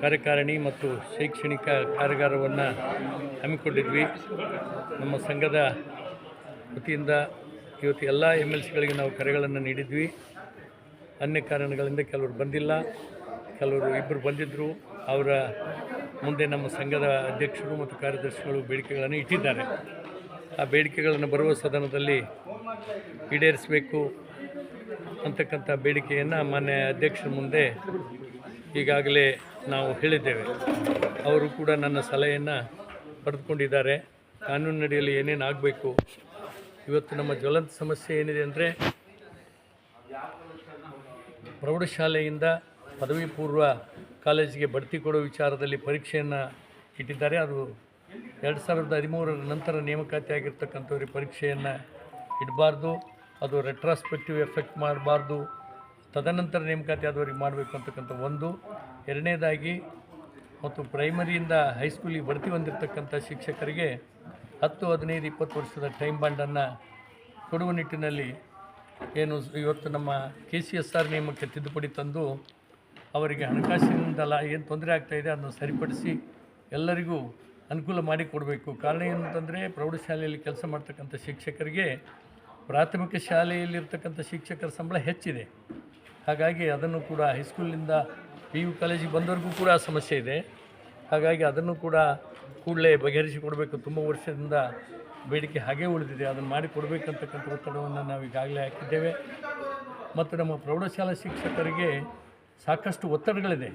ಕಾರ್ಯಕಾರಿಣಿ ಮತ್ತು ಶೈಕ್ಷಣಿಕ ಕಾರ್ಯಾಗಾರವನ್ನು ಹಮ್ಮಿಕೊಂಡಿದ್ವಿ. ನಮ್ಮ ಸಂಘದ ವತಿಯಿಂದ ಇವತ್ತು ಎಲ್ಲ ಎಂ ಎಲ್ ಸಿಗಳಿಗೆ ನಾವು ಕರೆಗಳನ್ನು ನೀಡಿದ್ವಿ. ಅನ್ಯ ಕಾರಣಗಳಿಂದ ಕೆಲವರು ಬಂದಿಲ್ಲ. ಕೆಲವರು ಇಬ್ಬರು ಬಂದಿದ್ದರು ಅವರ ಮುಂದೆ ನಮ್ಮ ಸಂಘದ ಅಧ್ಯಕ್ಷರು ಮತ್ತು ಕಾರ್ಯದರ್ಶಿಗಳು ಬೇಡಿಕೆಗಳನ್ನು ಇಟ್ಟಿದ್ದಾರೆ. ಆ ಬೇಡಿಕೆಗಳನ್ನು ಬರುವ ಸದನದಲ್ಲಿ ಈಡೇರಿಸಬೇಕು. ಅಂತಕ್ಕಂಥ ಬೇಡಿಕೆಯನ್ನು ಮಾನ್ಯ ಅಧ್ಯಕ್ಷರ ಮುಂದೆ ಈಗಾಗಲೇ ನಾವು ಹೇಳಿದ್ದೇವೆ. ಅವರು ಕೂಡ ನನ್ನ ಸಲಹೆಯನ್ನು ಪಡೆದುಕೊಂಡಿದ್ದಾರೆ. ಕಾನೂನಿನಡಿಯಲ್ಲಿ ಏನೇನು ಆಗಬೇಕು? ಇವತ್ತು ನಮ್ಮ ಜ್ವಲಂತ ಸಮಸ್ಯೆ ಏನಿದೆ ಅಂದರೆ ಪ್ರೌಢಶಾಲೆಯಿಂದ ಪದವಿ ಪೂರ್ವ ಕಾಲೇಜಿಗೆ ಬಡ್ತಿ ಕೊಡೋ ವಿಚಾರದಲ್ಲಿ ಪರೀಕ್ಷೆಯನ್ನು ಇಟ್ಟಿದ್ದಾರೆ. ಅದು ಎರಡು ಸಾವಿರದ ಹದಿಮೂರರ ನಂತರ ನೇಮಕಾತಿ ಆಗಿರ್ತಕ್ಕಂಥವ್ರಿಗೆ ಪರೀಕ್ಷೆಯನ್ನು ಇಡಬಾರ್ದು. ಅದು ರೆಟ್ರಾಸ್ಪೆಕ್ಟಿವ್ ಎಫೆಕ್ಟ್ ಮಾಡಬಾರ್ದು. ತದನಂತರ ನೇಮಕಾತಿ ಆದವರಿಗೆ ಮಾಡಬೇಕು ಅಂತಕ್ಕಂಥ ಒಂದು. ಎರಡನೇದಾಗಿ, ಮತ್ತು ಪ್ರೈಮರಿಯಿಂದ ಹೈಸ್ಕೂಲಿಗೆ ಬಡ್ತಿ ಹೊಂದಿರತಕ್ಕಂಥ ಶಿಕ್ಷಕರಿಗೆ ಹತ್ತು, ಹದಿನೈದು, ಇಪ್ಪತ್ತು ವರ್ಷದ ಟೈಮ್ ಬಾಂಡನ್ನು ಕೊಡುವ ನಿಟ್ಟಿನಲ್ಲಿ ಏನು ಇವತ್ತು ನಮ್ಮ ಕೆ ಸಿ ಎಸ್ ಆರ್ ನಿಯಮಕ್ಕೆ ತಿದ್ದುಪಡಿ ತಂದು ಅವರಿಗೆ ಹಣಕಾಸಿನಿಂದಲ್ಲ ಏನು ತೊಂದರೆ ಆಗ್ತಾಯಿದೆ ಅದನ್ನು ಸರಿಪಡಿಸಿ ಎಲ್ಲರಿಗೂ ಅನುಕೂಲ ಮಾಡಿಕೊಡಬೇಕು ಕಾರಣ ಕಾರಣ ಅಂತಂದರೆ ಪ್ರೌಢಶಾಲೆಯಲ್ಲಿ ಕೆಲಸ ಮಾಡ್ತಕ್ಕಂಥ ಶಿಕ್ಷಕರಿಗೆ ಪ್ರಾಥಮಿಕ ಶಾಲೆಯಲ್ಲಿರ್ತಕ್ಕಂಥ ಶಿಕ್ಷಕರ ಸಂಬಳ ಹೆಚ್ಚಿದೆ. ಹಾಗಾಗಿ ಅದನ್ನು ಕೂಡ ಹೈಸ್ಕೂಲಿಂದ ಪಿ ಯು ಕಾಲೇಜಿಗೆ ಬಂದವರಿಗೂ ಕೂಡ ಸಮಸ್ಯೆ ಇದೆ. ಹಾಗಾಗಿ ಅದನ್ನು ಕೂಡ ಕೂಡಲೇ ಬಗೆಹರಿಸಿಕೊಡಬೇಕು. ತುಂಬ ವರ್ಷದಿಂದ ಬೇಡಿಕೆ ಹಾಗೇ ಉಳಿದಿದೆ. ಅದನ್ನು ಮಾಡಿ ಕೊಡಬೇಕಂತಕ್ಕಂಥ ಒತ್ತಡವನ್ನು ನಾವು ಈಗಾಗಲೇ ಹಾಕಿದ್ದೇವೆ. ಮತ್ತು ನಮ್ಮ ಪ್ರೌಢಶಾಲಾ ಶಿಕ್ಷಕರಿಗೆ ಸಾಕಷ್ಟು ಒತ್ತಡಗಳಿದೆ.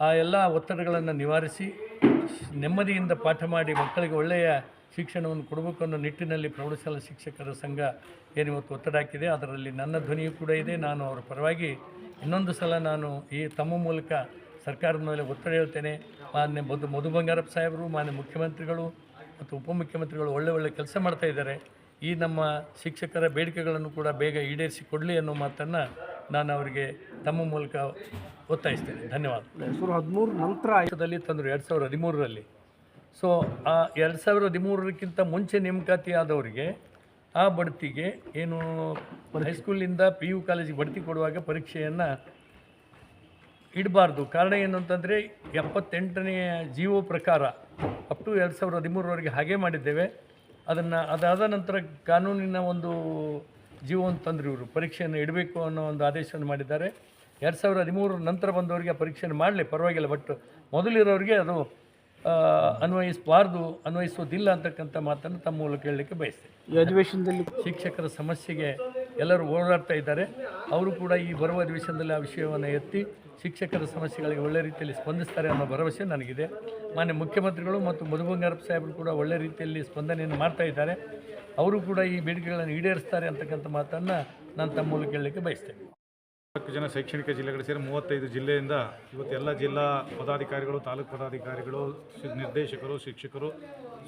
ಆ ಎಲ್ಲ ಒತ್ತಡಗಳನ್ನು ನಿವಾರಿಸಿ, ನೆಮ್ಮದಿಯಿಂದ ಪಾಠ ಮಾಡಿ ಮಕ್ಕಳಿಗೆ ಒಳ್ಳೆಯ ಶಿಕ್ಷಣವನ್ನು ಕೊಡಬೇಕು ಅನ್ನೋ ನಿಟ್ಟಿನಲ್ಲಿ ಪ್ರೌಢಶಾಲಾ ಶಿಕ್ಷಕರ ಸಂಘ ಏನಿವತ್ತು ಒತ್ತಡ ಹಾಕಿದೆ ಅದರಲ್ಲಿ ನನ್ನ ಧ್ವನಿಯೂ ಕೂಡ ಇದೆ ನಾನು ಅವರ ಪರವಾಗಿ ಇನ್ನೊಂದು ಸಲ ನಾನು ಈ ತಮ್ಮ ಮೂಲಕ ಸರ್ಕಾರದ ಮೇಲೆ ಒತ್ತಡ ಹೇಳ್ತೇನೆ. ಮಾನ್ಯ ಮಧು ಮಧು ಬಂಗಾರಪ್ಪ ಸಾಹೇಬರು ಮಾನ್ಯ ಮುಖ್ಯಮಂತ್ರಿಗಳು ಮತ್ತು ಉಪಮುಖ್ಯಮಂತ್ರಿಗಳು ಒಳ್ಳೆ ಒಳ್ಳೆ ಕೆಲಸ ಮಾಡ್ತಾ ಇದ್ದಾರೆ. ಈ ನಮ್ಮ ಶಿಕ್ಷಕರ ಬೇಡಿಕೆಗಳನ್ನು ಕೂಡ ಬೇಗ ಈಡೇರಿಸಿ ಕೊಡಲಿ ಅನ್ನೋ ಮಾತನ್ನು ನಾನು ಅವರಿಗೆ ತಮ್ಮ ಮೂಲಕ ಒತ್ತಾಯಿಸ್ತೇನೆ. ಧನ್ಯವಾದ. ಸಾವಿರದ ಹದಿಮೂರು ನಂತರ ತಂದರು ಎರಡು ಸಾವಿರದ ಹದಿಮೂರರಲ್ಲಿ. ಸೊ ಆ ಎರಡು ಸಾವಿರದ ಹದಿಮೂರಕ್ಕಿಂತ ಮುಂಚೆ ನೇಮಕಾತಿ ಆದವರಿಗೆ ಆ ಬಡ್ತಿಗೆ ಏನು ಹೈಸ್ಕೂಲಿಂದ ಪಿ ಯು ಕಾಲೇಜಿಗೆ ಬಡ್ತಿ ಕೊಡುವಾಗ ಪರೀಕ್ಷೆಯನ್ನು ಇಡಬಾರ್ದು. ಕಾರಣ ಏನು ಅಂತಂದರೆ ಎಪ್ಪತ್ತೆಂಟನೆಯ ಜೀವೋ ಪ್ರಕಾರ ಅಪ್ ಟು ಎರಡು ಸಾವಿರದ ಹದಿಮೂರವರೆಗೆ ಹಾಗೆ ಮಾಡಿದ್ದೇವೆ. ಅದನ್ನು ಅದಾದ ನಂತರ ಕಾನೂನಿನ ಒಂದು ಜೀವವನ್ನು ತಂದರು ಇವರು. ಪರೀಕ್ಷೆಯನ್ನು ಇಡಬೇಕು ಅನ್ನೋ ಒಂದು ಆದೇಶವನ್ನು ಮಾಡಿದ್ದಾರೆ. ಎರಡು ಸಾವಿರದ ಹದಿಮೂರರ ನಂತರ ಬಂದವರಿಗೆ ಆ ಪರೀಕ್ಷೆಯನ್ನು ಮಾಡಲಿ ಪರವಾಗಿಲ್ಲ. ಬಟ್ ಮೊದಲಿರೋರಿಗೆ ಅದು ಅನ್ವಯಿಸಬಾರ್ದು ಅನ್ವಯಿಸೋದಿಲ್ಲ ಅಂತಕ್ಕಂಥ ಮಾತನ್ನು ತಮ್ಮ ಮೂಲಕ ಹೇಳಲಿಕ್ಕೆ ಬಯಸ್ತೇನೆ. ಈ ಅಧಿವೇಶನದಲ್ಲಿ ಶಿಕ್ಷಕರ ಸಮಸ್ಯೆಗೆ ಎಲ್ಲರೂ ಓಡಾಡ್ತಾ ಇದ್ದಾರೆ. ಅವರು ಕೂಡ ಈ ಬರುವ ಅಧಿವೇಶನದಲ್ಲಿ ಆ ವಿಷಯವನ್ನು ಎತ್ತಿ ಶಿಕ್ಷಕರ ಸಮಸ್ಯೆಗಳಿಗೆ ಒಳ್ಳೆ ರೀತಿಯಲ್ಲಿ ಸ್ಪಂದಿಸ್ತಾರೆ ಅನ್ನೋ ಭರವಸೆ ನನಗಿದೆ. ಮಾನ್ಯ ಮುಖ್ಯಮಂತ್ರಿಗಳು ಮತ್ತು ಮಧು ಬಂಗಾರಪ್ಪ ಸಾಹೇಬರು ಕೂಡ ಒಳ್ಳೆ ರೀತಿಯಲ್ಲಿ ಸ್ಪಂದನೆಯನ್ನು ಮಾಡ್ತಾ ಇದ್ದಾರೆ. ಅವರು ಕೂಡ ಈ ಬೇಡಿಕೆಗಳನ್ನು ಈಡೇರಿಸ್ತಾರೆ ಅಂತಕ್ಕಂಥ ಮಾತನ್ನು ನಾನು ತಮ್ಮ ಮೂಲಕ ಹೇಳಲಿಕ್ಕೆ ಬಯಸ್ತೇನೆ. ನಾಲ್ಕು ಜನ ಶೈಕ್ಷಣಿಕ ಜಿಲ್ಲೆಗಳು ಸೇರಿ ಮೂವತ್ತೈದು ಜಿಲ್ಲೆಯಿಂದ ಇವತ್ತು ಎಲ್ಲ ಜಿಲ್ಲಾ ಪದಾಧಿಕಾರಿಗಳು, ತಾಲೂಕು ಪದಾಧಿಕಾರಿಗಳು ನಿರ್ದೇಶಕರು, ಶಿಕ್ಷಕರು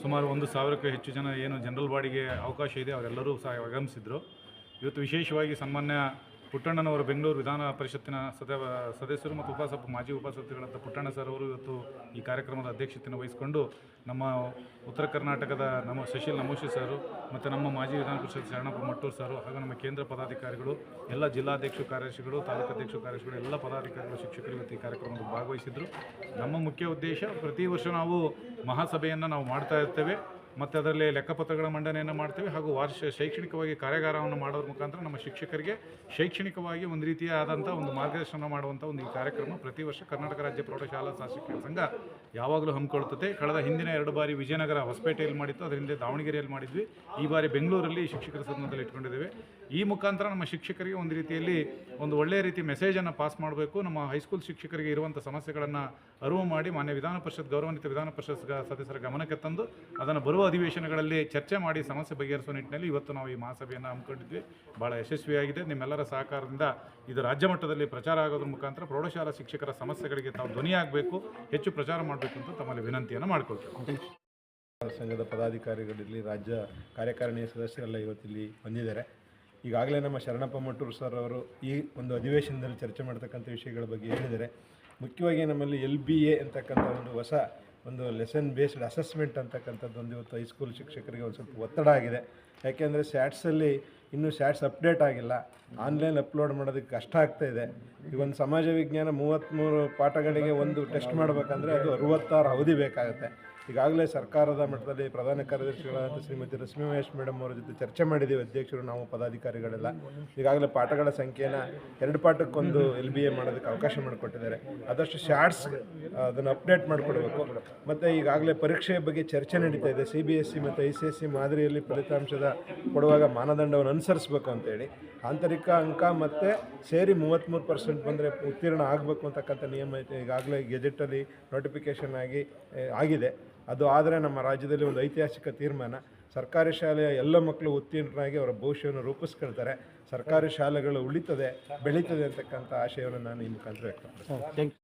ಸುಮಾರು ಒಂದು ಸಾವಿರಕ್ಕೂ ಹೆಚ್ಚು ಜನ ಏನು ಜನರಲ್ ಬಾಡಿಗೆ ಅವಕಾಶ ಇದೆ, ಅವರೆಲ್ಲರೂ ಸಹ ಆಗಮಿಸಿದರು. ಇವತ್ತು ವಿಶೇಷವಾಗಿ ಸನ್ಮಾನ್ಯ ಪುಟ್ಟಣ್ಣನವರು ಬೆಂಗಳೂರು ವಿಧಾನ ಪರಿಷತ್ತಿನ ಸದ ಸದಸ್ಯರು ಮತ್ತು ಉಪಸಭ ಮಾಜಿ ಉಪಸಭ್ಯಗಳಂತ ಪುಟ್ಟಣ್ಣ ಸರ್ ಅವರು ಇವತ್ತು ಈ ಕಾರ್ಯಕ್ರಮದ ಅಧ್ಯಕ್ಷತೆಯನ್ನು ವಹಿಸಿಕೊಂಡು ನಮ್ಮ ಉತ್ತರ ಕರ್ನಾಟಕದ ನಮ್ಮ ಶಶಿಲ್ ನಮೋಶಿ ಸರು ಮತ್ತು ನಮ್ಮ ಮಾಜಿ ವಿಧಾನ ಪರಿಷತ್ ಶರಣಪ್ಪ ಮಟ್ಟೂರು ಸರು ಹಾಗೂ ನಮ್ಮ ಕೇಂದ್ರ ಪದಾಧಿಕಾರಿಗಳು, ಎಲ್ಲ ಜಿಲ್ಲಾಧ್ಯಕ್ಷ ಕಾರ್ಯದರ್ಶಿಗಳು ತಾಲೂಕಾಧ್ಯಕ್ಷ ಕಾರ್ಯದರ್ಶಿಗಳು, ಎಲ್ಲ ಪದಾಧಿಕಾರಿಗಳು, ಶಿಕ್ಷಕರು ಇವತ್ತು ಈ ಕಾರ್ಯಕ್ರಮದಲ್ಲಿ ಭಾಗವಹಿಸಿದರು. ನಮ್ಮ ಮುಖ್ಯ ಉದ್ದೇಶ ಪ್ರತಿ ವರ್ಷ ನಾವು ಮಹಾಸಭೆಯನ್ನು ನಾವು ಮಾಡ್ತಾ ಇರ್ತೇವೆ. ಮತ್ತು ಅದರಲ್ಲಿ ಲೆಕ್ಕಪತ್ರಗಳ ಮಂಡನೆಯನ್ನು ಮಾಡ್ತೇವೆ ಹಾಗೂ ವಾರ್ಷ ಶೈಕ್ಷಣಿಕವಾಗಿ ಕಾರ್ಯಾಗಾರವನ್ನು ಮಾಡೋದ್ರ ಮುಖಾಂತರ ನಮ್ಮ ಶಿಕ್ಷಕರಿಗೆ ಶೈಕ್ಷಣಿಕವಾಗಿ ಒಂದು ರೀತಿಯ ಆದಂಥ ಒಂದು ಮಾರ್ಗದರ್ಶನ ಮಾಡುವಂಥ ಒಂದು ಈ ಕಾರ್ಯಕ್ರಮ. ಪ್ರತಿ ವರ್ಷ ಕರ್ನಾಟಕ ರಾಜ್ಯ ಪ್ರೌಢಶಾಲಾ ಶಿಕ್ಷಕರ ಸಂಘ ಯಾವಾಗಲೂ ಹಮ್ಮಿಕೊಳ್ತದೆ ಕಳೆದ ಹಿಂದಿನ ಎರಡು ಬಾರಿ ವಿಜಯನಗರ ಹೊಸಪೇಟೆಯಲ್ಲಿ ಮಾಡಿತ್ತು. ಅದರಿಂದ ದಾವಣಗೆರೆಯಲ್ಲಿ ಮಾಡಿದ್ವಿ. ಈ ಬಾರಿ ಬೆಂಗಳೂರಲ್ಲಿ ಶಿಕ್ಷಕರ ಸದನದಲ್ಲಿ ಇಟ್ಕೊಂಡಿದ್ದೇವೆ. ಈ ಮುಖಾಂತರ ನಮ್ಮ ಶಿಕ್ಷಕರಿಗೆ ಒಂದು ರೀತಿಯಲ್ಲಿ ಒಂದು ಒಳ್ಳೆಯ ರೀತಿ ಮೆಸೇಜನ್ನು ಪಾಸ್ ಮಾಡಬೇಕು. ನಮ್ಮ ಹೈಸ್ಕೂಲ್ ಶಿಕ್ಷಕರಿಗೆ ಇರುವಂಥ ಸಮಸ್ಯೆಗಳನ್ನು ಅರಿವು ಮಾಡಿ ಮಾನ್ಯ ವಿಧಾನ ಪರಿಷತ್ ಗೌರವಾನ್ವಿತ ವಿಧಾನ ಪರಿಷತ್ ಸದಸ್ಯರ ಗಮನಕ್ಕೆ ತಂದು ಅದನ್ನು ಬರುವ ಅಧಿವೇಶನಗಳಲ್ಲಿ ಚರ್ಚೆ ಮಾಡಿ ಸಮಸ್ಯೆ ಬಗೆಹರಿಸುವ ನಿಟ್ಟಿನಲ್ಲಿ ಇವತ್ತು ನಾವು ಈ ಮಹಾಸಭೆಯನ್ನು ಹಮ್ಮಿಕೊಂಡಿದ್ವಿ. ಭಾಳ ಯಶಸ್ವಿಯಾಗಿದೆ. ನಿಮ್ಮೆಲ್ಲರ ಸಹಕಾರದಿಂದ ಇದು ರಾಜ್ಯ ಮಟ್ಟದಲ್ಲಿ ಪ್ರಚಾರ ಆಗೋದ್ರ ಮುಖಾಂತರ ಪ್ರೌಢಶಾಲಾ ಶಿಕ್ಷಕರ ಸಮಸ್ಯೆಗಳಿಗೆ ತಾವು ಧ್ವನಿಯಾಗಬೇಕು ಹೆಚ್ಚು ಪ್ರಚಾರ ಮಾಡಬೇಕು ಅಂತ ತಮ್ಮಲ್ಲಿ ವಿನಂತಿಯನ್ನು ಮಾಡಿಕೊಳ್ತೇವೆ. ಸಂಘದ ಪದಾಧಿಕಾರಿಗಳಿರಲಿ, ರಾಜ್ಯ ಕಾರ್ಯಕಾರಿಣಿ ಸದಸ್ಯರೆಲ್ಲ ಇವತ್ತಿಲ್ಲಿ ಬಂದಿದ್ದಾರೆ. ಈಗಾಗಲೇ ನಮ್ಮ ಶರಣಪ್ಪ ಮಟ್ಟೂರು ಸರ್ ಅವರು ಈ ಒಂದು ಅಧಿವೇಶನದಲ್ಲಿ ಚರ್ಚೆ ಮಾಡ್ತಕ್ಕಂಥ ವಿಷಯಗಳ ಬಗ್ಗೆ ಹೇಳಿದ್ದಾರೆ. ಮುಖ್ಯವಾಗಿ ನಮ್ಮಲ್ಲಿ ಎಲ್ ಬಿ ಎ ಅಂತಕ್ಕಂಥ ಒಂದು ಹೊಸ ಒಂದು ಲೆಸನ್ ಬೇಸ್ಡ್ ಅಸೆಸ್ಮೆಂಟ್ ಅಂತಕ್ಕಂಥದ್ದು ಒಂದು ಇವತ್ತು ಹೈಸ್ಕೂಲ್ ಶಿಕ್ಷಕರಿಗೆ ಒಂದು ಸ್ವಲ್ಪ ಒತ್ತಡ ಆಗಿದೆ. ಯಾಕೆಂದರೆ ಸ್ಯಾಟ್ಸಲ್ಲಿ ಇನ್ನೂ ಸ್ಯಾಟ್ಸ್ ಅಪ್ಡೇಟ್ ಆಗಿಲ್ಲ. ಆನ್ಲೈನ್ ಅಪ್ಲೋಡ್ ಮಾಡೋದಕ್ಕೆ ಕಷ್ಟ ಆಗ್ತಾ ಇದೆ. ಈಗ ಒಂದು ಸಮಾಜ ವಿಜ್ಞಾನ ಮೂವತ್ತ್ಮೂರು ಪಾಠಗಳಿಗೆ ಒಂದು ಟೆಸ್ಟ್ ಮಾಡಬೇಕಂದ್ರೆ ಅದು ಅರುವತ್ತಾರು ಅವಧಿ ಬೇಕಾಗುತ್ತೆ. ಈಗಾಗಲೇ ಸರ್ಕಾರದ ಮಟ್ಟದಲ್ಲಿ ಪ್ರಧಾನ ಕಾರ್ಯದರ್ಶಿಗಳಾದಂಥ ಶ್ರೀಮತಿ ರಶ್ಮಿ ಮಹೇಶ್ ಮೇಡಮ್ ಅವರ ಜೊತೆ ಚರ್ಚೆ ಮಾಡಿದ್ದೀವಿ, ಅಧ್ಯಕ್ಷರು, ನಾವು ಪದಾಧಿಕಾರಿಗಳೆಲ್ಲ. ಈಗಾಗಲೇ ಪಾಠಗಳ ಸಂಖ್ಯೆನ ಎರಡು ಪಾಠಕ್ಕೊಂದು ಎಲ್ ಬಿ ಎ ಮಾಡೋದಕ್ಕೆ ಅವಕಾಶ ಮಾಡಿಕೊಟ್ಟಿದ್ದಾರೆ. ಆದಷ್ಟು ಶಾರ್ಟ್ಸ್ ಅದನ್ನು ಅಪ್ಡೇಟ್ ಮಾಡಿಕೊಡ್ಬೇಕು. ಮತ್ತು ಈಗಾಗಲೇ ಪರೀಕ್ಷೆಯ ಬಗ್ಗೆ ಚರ್ಚೆ ನಡೀತಾ ಇದೆ. ಸಿ ಬಿ ಎಸ್ ಸಿ ಮತ್ತು ಐ ಸಿ ಎಸ್ ಸಿ ಮಾದರಿಯಲ್ಲಿ ಫಲಿತಾಂಶದ ಕೊಡುವಾಗ ಮಾನದಂಡವನ್ನು ಅನುಸರಿಸಬೇಕು ಅಂತೇಳಿ ಆಂತರಿಕ ಅಂಕ ಮತ್ತು ಸೇರಿ ಮೂವತ್ತ್ಮೂರು ಪರ್ಸೆಂಟ್ ಬಂದರೆ ಉತ್ತೀರ್ಣ ಆಗಬೇಕು ಅಂತಕ್ಕಂಥ ನಿಯಮ ಈಗಾಗಲೇ ಗೆಜೆಟಲ್ಲಿ ನೋಟಿಫಿಕೇಷನ್ ಆಗಿ ಆಗಿದೆ. ಅದು ಆದರೆ ನಮ್ಮ ರಾಜ್ಯದಲ್ಲಿ ಒಂದು ಐತಿಹಾಸಿಕ ತೀರ್ಮಾನ. ಸರ್ಕಾರಿ ಶಾಲೆಯ ಎಲ್ಲ ಮಕ್ಕಳು ಉತ್ತೀರ್ಣರಾಗಿ ಅವರ ಭವಿಷ್ಯವನ್ನು ರೂಪಿಸ್ಕೊಳ್ತಾರೆ. ಸರ್ಕಾರಿ ಶಾಲೆಗಳು ಉಳಿತದೆ, ಬೆಳೀತದೆ ಅಂತಕ್ಕಂಥ ಆಶಯವನ್ನು ನಾನು ಈ ಮುಖಾಂತರ ವ್ಯಕ್ತಪಡಿಸ್ತೇನೆ.